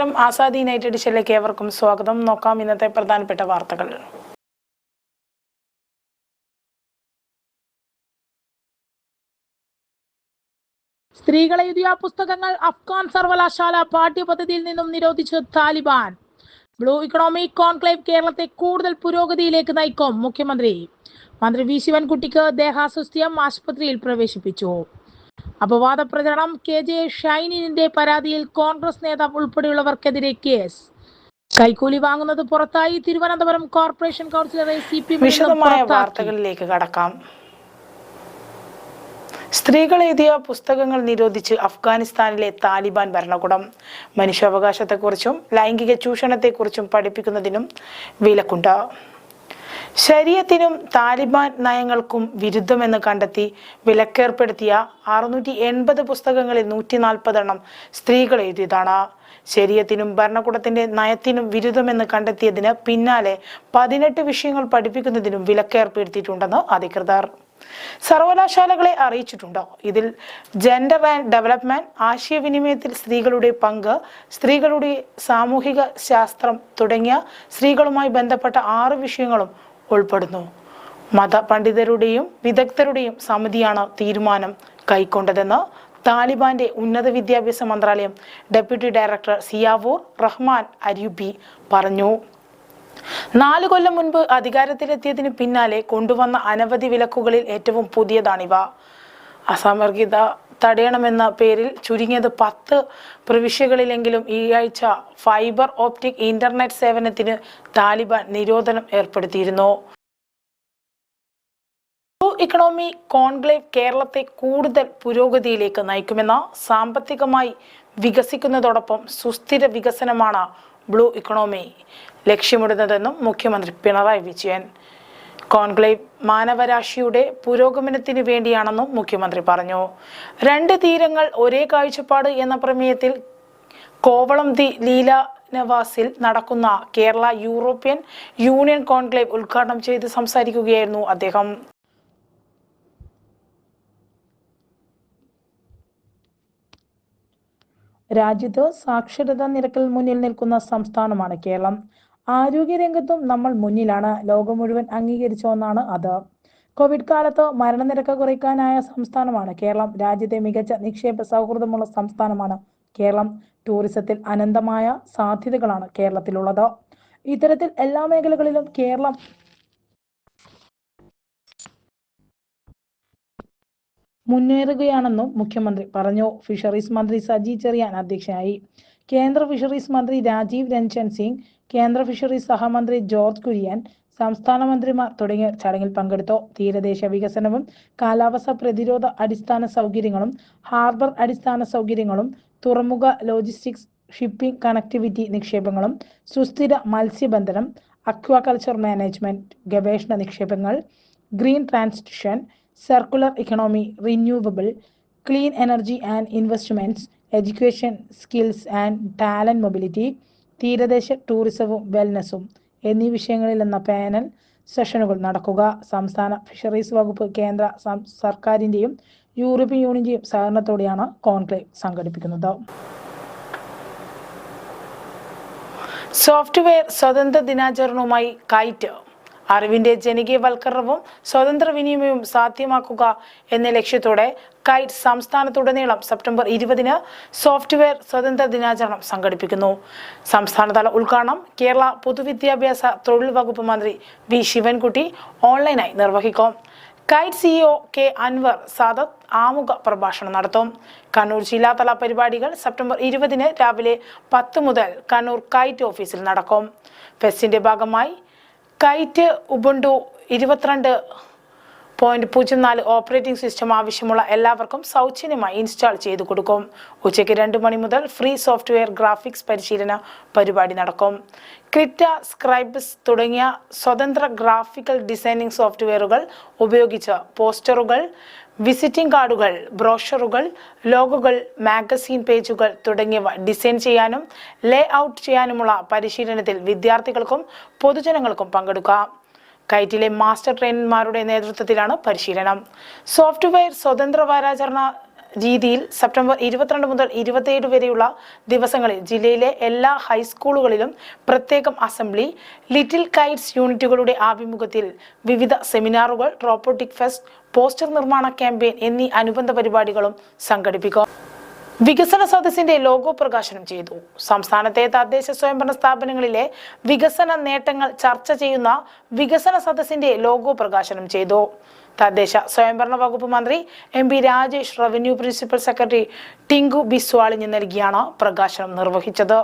നമസ്കാരം. ആസാദി യുണൈറ്റഡ് എഡിഷനിലേക്ക് ഏവർക്കും സ്വാഗതം. നോക്കാം ഇന്നത്തെ പ്രധാനപ്പെട്ട വാർത്തകൾ. സ്ത്രീകളെ എഴുതിയ പുസ്തകങ്ങൾ അഫ്ഗാൻ സർവകലാശാല പാഠ്യപദ്ധതിയിൽ നിന്നും നിരോധിച്ചു താലിബാൻ. ബ്ലൂ ഇക്കണോമിക് കോൺക്ലേവ് കേരളത്തെ കൂടുതൽ പുരോഗതിയിലേക്ക് നയിക്കും മുഖ്യമന്ത്രി. മന്ത്രി വി ശിവൻകുട്ടിക്ക് ദേഹാസ്വസ്ഥ്യം ആശുപത്രിയിൽ പ്രവേശിപ്പിച്ചു. അപവാദ പ്രചരണം കെ ജെ ഷൈനിന്റെ പരാതിയിൽ കോൺഗ്രസ് നേതാവ് ഉൾപ്പെടെയുള്ളവർക്കെതിരെ കേസ്. കൈക്കൂലി വാങ്ങുന്നത് പുറത്തായി. തിരുവനന്തപുരം കോർപ്പറേഷൻ കൗൺസിലറെ സി പി വിശദമായ വാർത്തകളിലേക്ക് കടക്കാം. സ്ത്രീകൾ എഴുതിയ പുസ്തകങ്ങൾ നിരോധിച്ച് അഫ്ഗാനിസ്ഥാനിലെ താലിബാൻ ഭരണകൂടം. മനുഷ്യാവകാശത്തെക്കുറിച്ചും ലൈംഗിക ചൂഷണത്തെക്കുറിച്ചും പഠിപ്പിക്കുന്നതിനും വിലക്കുണ്ട്. ശരീരത്തിനും താലിബാൻ നയങ്ങൾക്കും വിരുദ്ധമെന്ന് കണ്ടെത്തി വിലക്കേർപ്പെടുത്തിയ അറുന്നൂറ്റി എൺപത് പുസ്തകങ്ങളിൽ നൂറ്റി നാൽപ്പതെണ്ണം സ്ത്രീകൾ എഴുതിയതാണ്. ശരീരത്തിനും ഭരണകൂടത്തിന്റെ നയത്തിനും വിരുദ്ധമെന്ന് കണ്ടെത്തിയതിന് പിന്നാലെ പതിനെട്ട് വിഷയങ്ങൾ പഠിപ്പിക്കുന്നതിനും വിലക്കേർപ്പെടുത്തിയിട്ടുണ്ടെന്ന് അധികൃതർ. സർവകലാശാലകളെ അറിയിച്ചിട്ടുണ്ടോ? ഇതിൽ ജെൻഡർ ആൻഡ് ഡെവലപ്മെന്റ് ആശയവിനിമയത്തിൽ സ്ത്രീകളുടെ പങ്ക് സ്ത്രീകളുടെ സാമൂഹിക ശാസ്ത്രം തുടങ്ങിയ സ്ത്രീകളുമായി ബന്ധപ്പെട്ട ആറ് വിഷയങ്ങളും ഉൾപ്പെടുന്നു. മത പണ്ഡിതരുടെയും വിദഗ്ധരുടെയും സമിതിയാണ് തീരുമാനം കൈക്കൊണ്ടതെന്ന് താലിബാന്റെ ഉന്നത വിദ്യാഭ്യാസ മന്ത്രാലയം ഡെപ്യൂട്ടി ഡയറക്ടർ സിയാവൂർ റഹ്മാൻ അരിയുബി പറഞ്ഞു. നാല് കൊല്ലം മുൻപ് അധികാരത്തിലെത്തിയതിന് പിന്നാലെ കൊണ്ടുവന്ന അനവധി വിലക്കുകളിൽ ഏറ്റവും പുതിയതാണിവ. അസമർഗിത തടയണമെന്ന പേരിൽ ചുരുങ്ങിയത് പത്ത് പ്രവിശ്യകളിലെങ്കിലും ഈ ആഴ്ച ഫൈബർ ഓപ്റ്റിക് ഇന്റർനെറ്റ് സേവനത്തിന് താലിബാൻ നിരോധനം ഏർപ്പെടുത്തിയിരുന്നു. ഇക്കണോമി കോൺക്ലേവ് കേരളത്തെ കൂടുതൽ പുരോഗതിയിലേക്ക് നയിക്കുമെന്ന സാമ്പത്തികമായി വികസിക്കുന്നതോടൊപ്പം സുസ്ഥിര വികസനമാണ് ബ്ലൂ ഇക്കണോമി ലക്ഷ്യമിടുന്നതെന്നും മുഖ്യമന്ത്രി പിണറായി വിജയൻ. കോൺക്ലേവ് മാനവരാശിയുടെ പുരോഗമനത്തിന് വേണ്ടിയാണെന്നും മുഖ്യമന്ത്രി പറഞ്ഞു. രണ്ട് തീരങ്ങൾ ഒരേ കാഴ്ചപ്പാട് എന്ന പ്രമേയത്തിൽ കോവളം ദി ലീല നവാസിൽ നടക്കുന്ന കേരള യൂറോപ്യൻ യൂണിയൻ കോൺക്ലേവ് ഉദ്ഘാടനം ചെയ്ത് സംസാരിക്കുകയായിരുന്നു അദ്ദേഹം. രാജ്യത്ത് സാക്ഷരതാ നിരക്കിൽ മുന്നിൽ നിൽക്കുന്ന സംസ്ഥാനമാണ് കേരളം. ആരോഗ്യരംഗത്തും നമ്മൾ മുന്നിലാണ്. ലോകം മുഴുവൻ അംഗീകരിച്ച ഒന്നാണ് അത്. കോവിഡ് കാലത്ത് മരണനിരക്ക് കുറയ്ക്കാനായ സംസ്ഥാനമാണ് കേരളം. രാജ്യത്തെ മികച്ച നിക്ഷേപ സൗഹൃദമുള്ള സംസ്ഥാനമാണ് കേരളം. ടൂറിസത്തിൽ അനന്തമായ സാധ്യതകളാണ് കേരളത്തിലുള്ളത്. ഇത്തരത്തിൽ എല്ലാ മേഖലകളിലും കേരളം മുന്നേറുകയാണെന്നും മുഖ്യമന്ത്രി പറഞ്ഞു. ഫിഷറീസ് മന്ത്രി സജി ചെറിയാൻ അധ്യക്ഷനായി. കേന്ദ്ര ഫിഷറീസ് മന്ത്രി രാജീവ് രഞ്ജൻ സിംഗ് കേന്ദ്ര ഫിഷറീസ് സഹമന്ത്രി ജോർജ് കുര്യൻ സംസ്ഥാന മന്ത്രിമാർ തുടങ്ങിയ ചടങ്ങിൽ പങ്കെടുത്തു. തീരദേശ വികസനവും കാലാവസ്ഥ പ്രതിരോധ അടിസ്ഥാന സൗകര്യങ്ങളും ഹാർബർ അടിസ്ഥാന സൗകര്യങ്ങളും തുറമുഖ ലോജിസ്റ്റിക്സ് ഷിപ്പിംഗ് കണക്ടിവിറ്റി നിക്ഷേപങ്ങളും സുസ്ഥിര മത്സ്യബന്ധനം അക്വാകൾച്ചർ മാനേജ്മെന്റ് ഗവേഷണ നിക്ഷേപങ്ങൾ green transition circular economy renewable clean energy and investments education skills and talent mobility തീരദേശ ടൂറിസവും വെൽനസും എന്നീ വിഷയങ്ങളിൽ എന്ന പാനൽ സെഷനുകൾ നടക്കുക. സംസ്ഥാന ഫിഷറീസ് വകുപ്പ് കേന്ദ്ര സർക്കാരിന്റെയും യൂറോപ്യൻ യൂണിയന്റെയും സഹകരണത്തോടെയാണ് കോൺക്ലേവ് സംഘടിപ്പിക്കുന്നത്. സോഫ്റ്റ്വെയർ സ്വതന്ത്ര ദിനാചരണവുമായി കൈറ്റ് അറിവിന്റെ ജനകീയവൽക്കരണവും സ്വതന്ത്ര വിനിമയവും സാധ്യമാക്കുക എന്ന ലക്ഷ്യത്തോടെ കൈറ്റ് സംസ്ഥാനത്തുടനീളം സെപ്റ്റംബർ ഇരുപതിന് സോഫ്റ്റ്വെയർ സ്വതന്ത്ര ദിനാചരണം സംഘടിപ്പിക്കുന്നു. സംസ്ഥാനതല ഉദ്ഘാടനം കേരള പൊതുവിദ്യാഭ്യാസ തൊഴിൽ വകുപ്പ് മന്ത്രി വി ശിവൻകുട്ടി ഓൺലൈനായി നിർവഹിക്കും. KITE CEO K Anwar Sadath ആമുഖ പ്രഭാഷണം നടത്തും. കണ്ണൂർ ജില്ലാതല പരിപാടികൾ സെപ്റ്റംബർ ഇരുപതിന് രാവിലെ പത്ത് മുതൽ കണ്ണൂർ കൈറ്റ് ഓഫീസിൽ നടക്കും. ഫെസ്റ്റിന്റെ ഭാഗമായി കൈറ്റ് ഉബുണ്ടു ഇരുപത്തിരണ്ട് പോയിന്റ് പൂജ്യം നാല് ഓപ്പറേറ്റിംഗ് സിസ്റ്റം ആവശ്യമുള്ള എല്ലാവർക്കും സൗജന്യമായി ഇൻസ്റ്റാൾ ചെയ്തു കൊടുക്കും. ഉച്ചയ്ക്ക് രണ്ട് മണി മുതൽ ഫ്രീ സോഫ്റ്റ്വെയർ ഗ്രാഫിക്സ് പരിശീലന പരിപാടി നടക്കും. ക്രിറ്റ സ്ക്രൈബ്സ് തുടങ്ങിയ സ്വതന്ത്ര ഗ്രാഫിക്കൽ ഡിസൈനിങ് സോഫ്റ്റ്വെയറുകൾ ഉപയോഗിച്ച് പോസ്റ്ററുകൾ വിസിറ്റിംഗ് കാർഡുകൾ ബ്രോഷറുകൾ ലോഗുകൾ മാഗസീൻ പേജുകൾ തുടങ്ങിയവ ഡിസൈൻ ചെയ്യാനും ലേ ഔട്ട് ചെയ്യാനുമുള്ള പരിശീലനത്തിൽ വിദ്യാർത്ഥികൾക്കും പൊതുജനങ്ങൾക്കും പങ്കെടുക്കാം. കൈറ്റിലെ മാസ്റ്റർ ട്രെയിനർമാരുടെ നേതൃത്വത്തിലാണ് പരിശീലനം. സോഫ്റ്റ്വെയർ സ്വതന്ത്ര വാരാചരണ രീതിയിൽ സെപ്റ്റംബർ ഇരുപത്തിരണ്ട് മുതൽ ഇരുപത്തിയേഴ് വരെയുള്ള ദിവസങ്ങളിൽ ജില്ലയിലെ എല്ലാ ഹൈസ്കൂളുകളിലും പ്രത്യേകം അസംബ്ലി ലിറ്റിൽ കൈറ്റ്സ് യൂണിറ്റുകളുടെ ആഭിമുഖ്യത്തിൽ വിവിധ സെമിനാറുകൾ റോബോട്ടിക് ഫെസ്റ്റ് പോസ്റ്റർ നിർമ്മാണ ക്യാമ്പയിൻ എന്നീ അനുബന്ധ പരിപാടികളും സംഘടിപ്പിക്കും. വികസന സദസ്സിന്റെ ലോഗോ പ്രകാശനം ചെയ്തു. സംസ്ഥാനത്തെ തദ്ദേശ സ്വയംഭരണ സ്ഥാപനങ്ങളിലെ വികസന നേട്ടങ്ങൾ ചർച്ച ചെയ്യുന്ന വികസന സദസ്സിന്റെ ലോഗോ പ്രകാശനം ചെയ്തു. തദ്ദേശ സ്വയംഭരണ വകുപ്പ് മന്ത്രി M P Rajesh revenue principal secretary Tinku ബിസ്വാളിന് നൽകിയാണ് പ്രകാശനം നിർവഹിച്ചത്.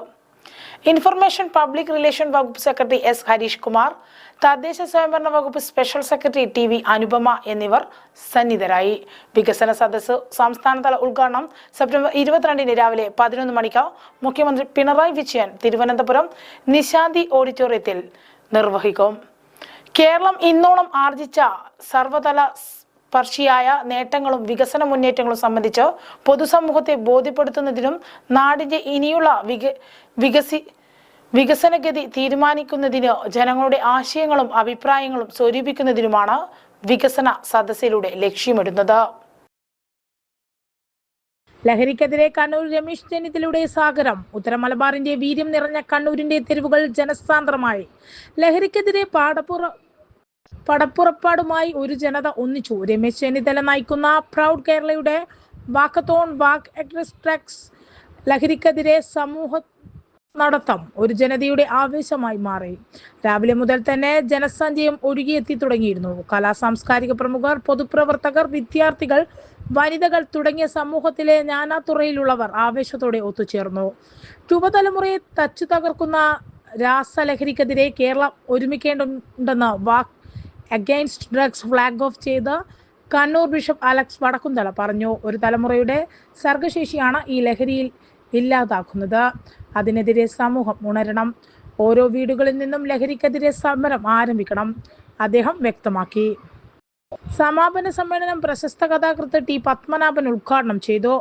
ഇൻഫർമേഷൻ പബ്ലിക് റിലേഷൻ വകുപ്പ് സെക്രട്ടറി എസ് ഹരീഷ് കുമാർ തദ്ദേശ സ്വയംഭരണ വകുപ്പ് special secretary T V Anupama എന്നിവർ സന്നിധരായി. വികസന സദസ്സ് സംസ്ഥാനതല ഉദ്ഘാടനം സെപ്റ്റംബർ ഇരുപത്തിരണ്ടിന് രാവിലെ പതിനൊന്ന് മണിക്ക് മുഖ്യമന്ത്രി പിണറായി വിജയൻ തിരുവനന്തപുരം നിശാന്തി ഓഡിറ്റോറിയത്തിൽ നിർവഹിക്കും. കേരളം ഇന്നോളം ആർജിച്ച സർവതല സ്പർശിയായ നേട്ടങ്ങളും വികസന മുന്നേറ്റങ്ങളും സംബന്ധിച്ച് പൊതുസമൂഹത്തെ ബോധ്യപ്പെടുത്തുന്നതിനും നാടിന്റെ ഇനിയുള്ള വിക വികസി വികസനഗതി തീരുമാനിക്കുന്നതിന് ജനങ്ങളുടെ ആശയങ്ങളും അഭിപ്രായങ്ങളും സ്വരൂപിക്കുന്നതിനുമാണ് വികസന സദസ്സിലൂടെ ലക്ഷ്യമിടുന്നത്. ലഹരിക്കെതിരെ കണ്ണൂർ രമേശ് ചെന്നിത്തലയുടെ സാഗരം ഉത്തര മലബാറിന്റെ വീര്യം നിറഞ്ഞ കണ്ണൂരിന്റെ തെരുവുകൾ ജനസാന്ദ്രമായി. ലഹരിക്കെതിരെ പാടപ്പുറ പടപ്പുറപ്പാടുമായി ഒരു ജനത ഒന്നിച്ചു. രമേശ് ചെന്നിത്തല നയിക്കുന്ന പ്രൗഡ് കേരളയുടെ വാക്കത്തോൺ വാക്ക് എക്സ്ട്രാക്സ് ലഹരിക്കെതിരെ സമൂഹ നടത്തം ഒരു ജനതയുടെ ആവേശമായി മാറി. രാവിലെ മുതൽ തന്നെ ജനസഞ്ചയം ഒഴുകിയെത്തി തുടങ്ങിയിരുന്നു. കലാ സാംസ്കാരിക പ്രമുഖർ പൊതുപ്രവർത്തകർ വിദ്യാർത്ഥികൾ വനിതകൾ തുടങ്ങിയ സമൂഹത്തിലെ നാനാതുറയിലുള്ളവർ ആവേശത്തോടെ ഒത്തുചേർന്നു. യുവതലമുറയെ തച്ചു തകർക്കുന്ന രാസലഹരിക്കെതിരെ Keralam ഒരുമിക്കേണ്ടതുണ്ടെന്ന് walk against drugs flag off ചെയ്ത് കണ്ണൂർ ബിഷപ്പ് അലക്സ് വടക്കുന്തള പറഞ്ഞു. ഒരു തലമുറയുടെ സർഗശേഷിയാണ് ഈ ലഹരിയിൽ ഇല്ലാതാക്കുന്നത്. അതിനെതിരെ സമൂഹം ഉണരണം. ഓരോ വീടുകളിൽ നിന്നും ലഹരിക്കെതിരെ സമരം ആരംഭിക്കണം. അദ്ദേഹം വ്യക്തമാക്കി. സമാപന സമ്മേളനം പ്രശസ്ത കഥാകൃത്ത് ടി പത്മനാഭൻ ഉദ്ഘാടനം ചെയ്തു.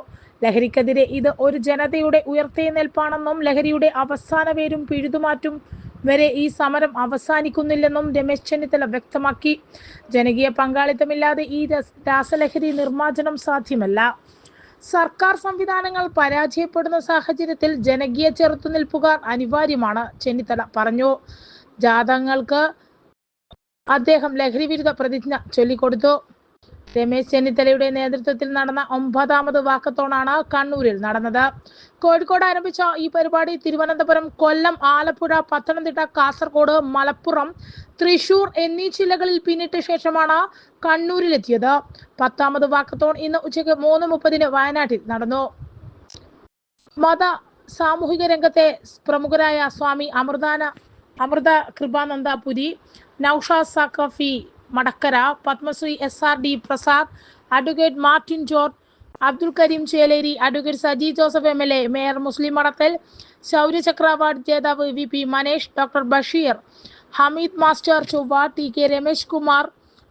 ലഹരിക്കെതിരെ ഇത് ഒരു ജനതയുടെ ഉയർത്തെഴുന്നേൽപ്പാണെന്നും ലഹരിയുടെ അവസാന പേരും പിഴുതുമാറ്റും വരെ ഈ സമരം അവസാനിക്കുന്നില്ലെന്നും രമേശ് ചെന്നിത്തല വ്യക്തമാക്കി. ജനകീയ പങ്കാളിത്തമില്ലാതെ ഈ രസ്- രാസലഹരി നിർമ്മാർജനം സാധ്യമല്ല. സർക്കാർ സംവിധാനങ്ങൾ പരാജയപ്പെടുന്ന സാഹചര്യത്തിൽ ജനകീയ ചെറുത്തുനിൽപ്പുകാർ അനിവാര്യമാണ് ചെന്നിത്തല പറഞ്ഞു. ജാഥങ്ങൾക്ക് അദ്ദേഹം ലഹരി വിരുദ്ധ പ്രതിജ്ഞ ചൊല്ലിക്കൊടുത്തു. രമേശ് ചെന്നിത്തലയുടെ നേതൃത്വത്തിൽ നടന്ന ഒമ്പതാമത് വാക്കത്തോണാണ് കണ്ണൂരിൽ നടന്നത്. കോഴിക്കോട് ആരംഭിച്ച ഈ പരിപാടി തിരുവനന്തപുരം കൊല്ലം ആലപ്പുഴ പത്തനംതിട്ട കാസർഗോഡ് മലപ്പുറം തൃശൂർ എന്നീ ജില്ലകളിൽ പിന്നിട്ട ശേഷമാണ് കണ്ണൂരിലെത്തിയത്. പത്താമത് വാക്കത്തോൺ ഇന്ന് ഉച്ചയ്ക്ക് മൂന്ന് മുപ്പതിന് വയനാട്ടിൽ നടന്നു. മത സാമൂഹിക രംഗത്തെ പ്രമുഖരായ Swami അമൃതാന Amritha Kripananda Puri Noushad Sakhafi Madakkara Padmashri S R D Prasad advocate Martin George Abdul Kareem Cheleri advocate Saji Joseph M L A mayor Muslih Madathil Shauryachakra award ജേതാവ് V P Manesh doctor Basheer Hameed master Chovva T K Ramesh Kumar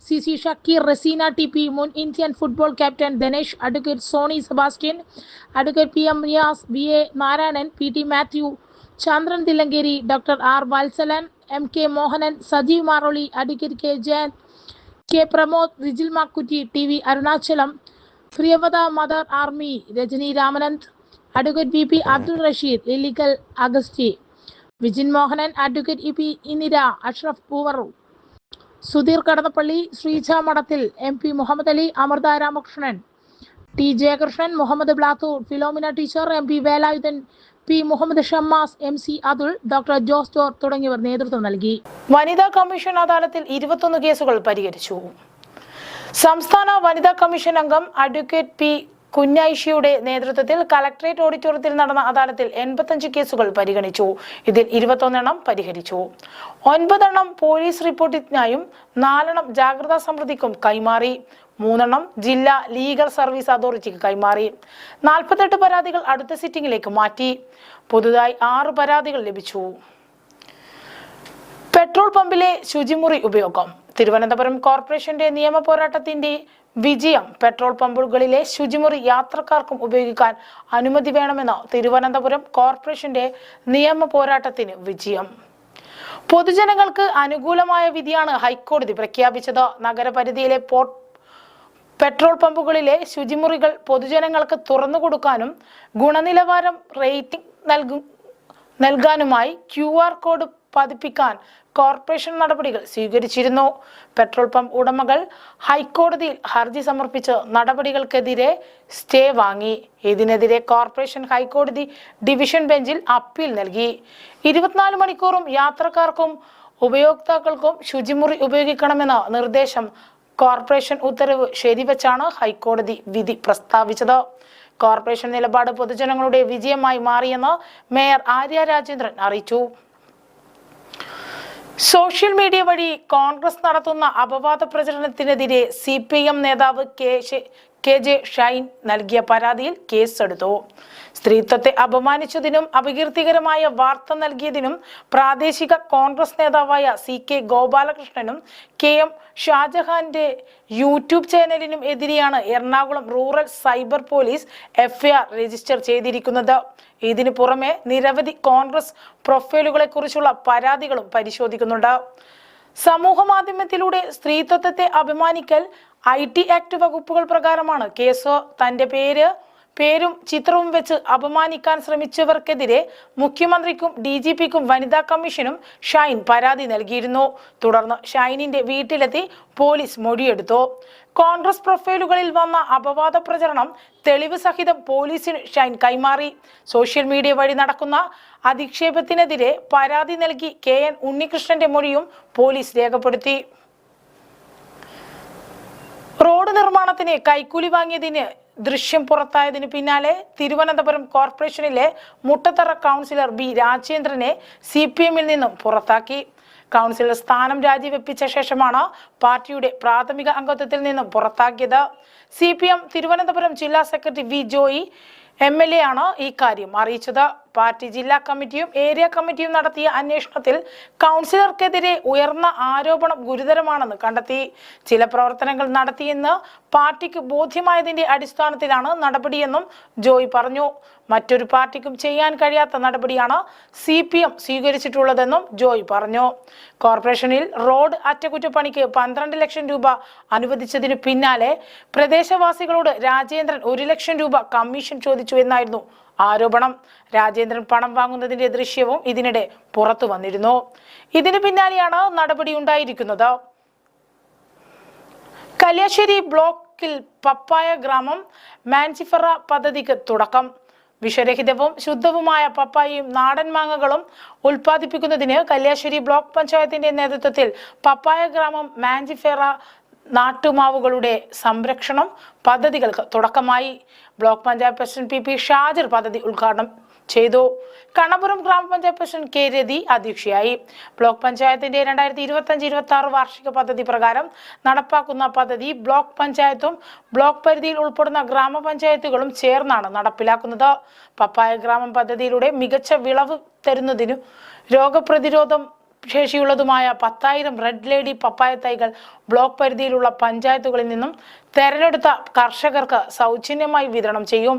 C C Shakeer Raseena T P മുൻ Indian football captain Dhanesh advocate Sony Sebastian advocate P M Riyas V A Narayanan P T Mathew Chandran Thillankeri doctor R Vatsalan M K Mohanan Sajeev Maroli advocate K Jayan K Pramod Rijil Makkutty T V Arunachalam പ്രിയവത mother army Rajani Ramanand advocate V P Abdul Rasheed Lilikkal Agasti Vijin Mohanan advocate E P Indira Ashraf Poovaru. Sudheer Kadannappally Sreeja Madathil M P Muhammad Ali Amritha Ramakrishnan. T Jayakrishnan Muhammad Blathur Philomina teacher M P Velayudhan P Muhammad Shammas M C Athul doctor Jose ജോർ തുടങ്ങിയവർ നേതൃത്വം നൽകി. വനിതാ commission അദാലത്തിൽ ഇരുപത്തൊന്ന് കേസുകൾ പരിഹരിച്ചു. സംസ്ഥാന വനിതാ കമ്മീഷൻ അംഗം അഡ്വക്കേറ്റ് പി കുഞ്ഞൈഷിയുടെ നേതൃത്വത്തിൽ കലക്ടറേറ്റ് ഓഡിറ്റോറിയത്തിൽ നടന്ന അദാലത്തിൽ എൺപത്തഞ്ച് കേസുകൾ പരിഗണിച്ചു. ഇതിൽ ഇരുപത്തൊന്നെണ്ണം പരിഹരിച്ചു. ഒൻപതെണ്ണം പോലീസ് റിപ്പോർട്ടിനായും നാലെണ്ണം ജാഗ്രതാ സമൃദ്ധിക്കും കൈമാറി. മൂന്നെണ്ണം ജില്ലാ ലീഗൽ സർവീസ് അതോറിറ്റിക്ക് കൈമാറി. നാൽപ്പത്തെട്ട് പരാതികൾ അടുത്ത സിറ്റിംഗിലേക്ക് മാറ്റി. പുതുതായി ആറ് പരാതികൾ ലഭിച്ചു. പെട്രോൾ പമ്പിലെ ശുചിമുറി ഉപയോഗം. തിരുവനന്തപുരം കോർപ്പറേഷന്റെ നിയമ പോരാട്ടത്തിന്റെ വിജയം പെട്രോൾ പമ്പുകളിലെ ശുചിമുറി യാത്രക്കാർക്കും ഉപയോഗിക്കാൻ അനുമതി വേണമെന്ന തിരുവനന്തപുരം കോർപ്പറേഷന്റെ നിയമ പോരാട്ടത്തിന് വിജയം. പൊതുജനങ്ങൾക്ക് അനുകൂലമായ വിധിയാണ് ഹൈക്കോടതി പ്രഖ്യാപിച്ചത്. നഗരപരിധിയിലെ പോർട്ട് പെട്രോൾ പമ്പുകളിലെ ശുചിമുറികൾ പൊതുജനങ്ങൾക്ക് തുറന്നു കൊടുക്കാനും ഗുണനിലവാരം റേറ്റിംഗ് നൽകും നൽകാനുമായി ക്യു ആർ കോഡ് പതിപ്പിക്കാൻ കോർപ്പറേഷൻ നടപടികൾ സ്വീകരിച്ചിരുന്നു. പെട്രോൾ പമ്പ് ഉടമകൾ ഹൈക്കോടതിയിൽ ഹർജി സമർപ്പിച്ച് നടപടികൾക്കെതിരെ സ്റ്റേ വാങ്ങി. ഇതിനെതിരെ കോർപ്പറേഷൻ ഹൈക്കോടതി ഡിവിഷൻ ബെഞ്ചിൽ അപ്പീൽ നൽകി. ഇരുപത്തിനാല് മണിക്കൂറും യാത്രക്കാർക്കും ഉപയോക്താക്കൾക്കും ശുചിമുറി ഉപയോഗിക്കണമെന്ന നിർദ്ദേശം കോർപ്പറേഷൻ ഉത്തരവ് ശരിവച്ചാണ് ഹൈക്കോടതി വിധി പ്രസ്താവിച്ചത്. കോർപ്പറേഷൻ നിലപാട് പൊതുജനങ്ങളുടെ വിജയമായി മാറിയെന്ന് മേയർ ആര്യ രാജേന്ദ്രൻ അറിയിച്ചു. സോഷ്യൽ മീഡിയ വഴി കോൺഗ്രസ് നടത്തുന്ന അപവാദ പ്രചരണത്തിനെതിരെ സി പി എം നേതാവ് കെ കെ ജെ ഷൈൻ നൽകിയ പരാതിയിൽ കേസെടുത്തു. സ്ത്രീത്വത്തെ അപമാനിച്ചതിനും അപകീർത്തികരമായ വാർത്ത നൽകിയതിനും പ്രാദേശിക കോൺഗ്രസ് നേതാവായ സി കെ ഗോപാലകൃഷ്ണനും കെ എം ഷാജഹാന്റെ യൂട്യൂബ് ചാനലിനും എതിരെയാണ് Ernakulam rural cyber police FIR register ചെയ്തിരിക്കുന്നത്. ഇതിനു പുറമെ നിരവധി കോൺഗ്രസ് പ്രൊഫൈലുകളെ കുറിച്ചുള്ള പരാതികളും പരിശോധിക്കുന്നുണ്ട്. സമൂഹ മാധ്യമത്തിലൂടെ സ്ത്രീത്വത്തെ അഭിമാനിക്കൽ ഐ ടി ആക്ട് വകുപ്പുകൾ പ്രകാരമാണ് കേസ്. തന്റെ പേര് പേരും ചിത്രവും വെച്ച് അപമാനിക്കാൻ ശ്രമിച്ചവർക്കെതിരെ മുഖ്യമന്ത്രിക്കും ഡി ജി പിക്കും വനിതാ കമ്മീഷനും ഷൈൻ പരാതി നൽകിയിരുന്നു. തുടർന്ന് ഷൈനിന്റെ വീട്ടിലെത്തി പോലീസ് മൊഴിയെടുത്തു. കോൺഗ്രസ് പ്രൊഫൈലുകളിൽ വന്ന അപവാദ പ്രചരണം തെളിവ് സഹിതം പോലീസിന് ഷൈൻ കൈമാറി. സോഷ്യൽ മീഡിയ വഴി നടക്കുന്ന അധിക്ഷേപത്തിനെതിരെ പരാതി നൽകി കെ എൻ ഉണ്ണികൃഷ്ണന്റെ മൊഴിയും പോലീസ് രേഖപ്പെടുത്തി. റോഡ് നിർമ്മാണത്തിന് കൈക്കൂലി വാങ്ങിയതിന് ദൃശ്യം പുറത്തായതിനു പിന്നാലെ തിരുവനന്തപുരം കോർപ്പറേഷനിലെ മുട്ടത്തറ കൗൺസിലർ ബി രാജേന്ദ്രനെ സി പി എമ്മിൽ നിന്നും പുറത്താക്കി. കൗൺസിലർ സ്ഥാനം രാജിവെപ്പിച്ച ശേഷമാണ് പാർട്ടിയുടെ പ്രാഥമിക അംഗത്വത്തിൽ നിന്നും പുറത്താക്കിയത്. സി തിരുവനന്തപുരം ജില്ലാ secretary V Joy M L A ആണ് കാര്യം അറിയിച്ചത്? പാർട്ടി ജില്ലാ കമ്മിറ്റിയും ഏരിയ കമ്മിറ്റിയും നടത്തിയ അന്വേഷണത്തിൽ കൗൺസിലർക്കെതിരെ ഉയർന്ന ആരോപണം ഗുരുതരമാണെന്ന് കണ്ടെത്തി. ചില പ്രവർത്തനങ്ങൾ നടത്തിയെന്ന് പാർട്ടിക്ക് ബോധ്യമായതിന്റെ അടിസ്ഥാനത്തിലാണ് നടപടിയെന്നും ജോയ് പറഞ്ഞു. മറ്റൊരു പാർട്ടിക്കും ചെയ്യാൻ കഴിയാത്ത നടപടിയാണ് സി പി എം സ്വീകരിച്ചിട്ടുള്ളതെന്നും ജോയ് പറഞ്ഞു. കോർപ്പറേഷനിൽ റോഡ് അറ്റകുറ്റപ്പണിക്ക് പന്ത്രണ്ട് ലക്ഷം രൂപ അനുവദിച്ചതിനു പിന്നാലെ പ്രദേശവാസികളോട് രാജേന്ദ്രൻ ഒരു ലക്ഷം രൂപ കമ്മീഷൻ ചോദിച്ചു എന്നായിരുന്നു ആരോപണം. രാജേന്ദ്രൻ പണം വാങ്ങുന്നതിന്റെ ദൃശ്യവും ഇതിനിടെ പുറത്തു വന്നിരുന്നു. ഇതിനു പിന്നാലെയാണ് നടപടി ഉണ്ടായിരിക്കുന്നത്. കല്യാശ്ശേരി ബ്ലോക്കിൽ പപ്പായ ഗ്രാമം മാൻസിഫറ പദ്ധതിക്ക് തുടക്കം. വിഷരഹിതവും ശുദ്ധവുമായ പപ്പായയും നാടൻ മാങ്ങകളും ഉൽപ്പാദിപ്പിക്കുന്നതിന് കല്യാശ്ശേരി ബ്ലോക്ക് പഞ്ചായത്തിന്റെ നേതൃത്വത്തിൽ പപ്പായ ഗ്രാമം മാഞ്ചിഫേറ നാട്ടുമാവുകളുടെ സംരക്ഷണം പദ്ധതികൾക്ക് തുടക്കമായി. Block panchayat president P P Shajir പദ്ധതി ഉദ്ഘാടനം ചെയ്തു. കണ്ണപുരം ഗ്രാമപഞ്ചായത്ത് പ്രസിഡന്റ് കെ രതി അധ്യക്ഷയായി. ബ്ലോക്ക് പഞ്ചായത്തിന്റെ രണ്ടായിരത്തി ഇരുപത്തി അഞ്ച് ഇരുപത്തി ആറ് വാർഷിക പദ്ധതി പ്രകാരം നടപ്പാക്കുന്ന പദ്ധതി ബ്ലോക്ക് പഞ്ചായത്തും ബ്ലോക്ക് പരിധിയിൽ ഉൾപ്പെടുന്ന ഗ്രാമപഞ്ചായത്തുകളും ചേർന്നാണ് നടപ്പിലാക്കുന്നത്. പപ്പായ ഗ്രാമം പദ്ധതിയിലൂടെ മികച്ച വിളവ് തരുന്നതിനും രോഗപ്രതിരോധം ശേഷിയുള്ളതുമായ പത്തായിരം റെഡ് ലേഡി പപ്പായ തൈകൾ ബ്ലോക്ക് പരിധിയിലുള്ള പഞ്ചായത്തുകളിൽ നിന്നും തെരഞ്ഞെടുത്ത കർഷകർക്ക് സൗജന്യമായി വിതരണം ചെയ്യും.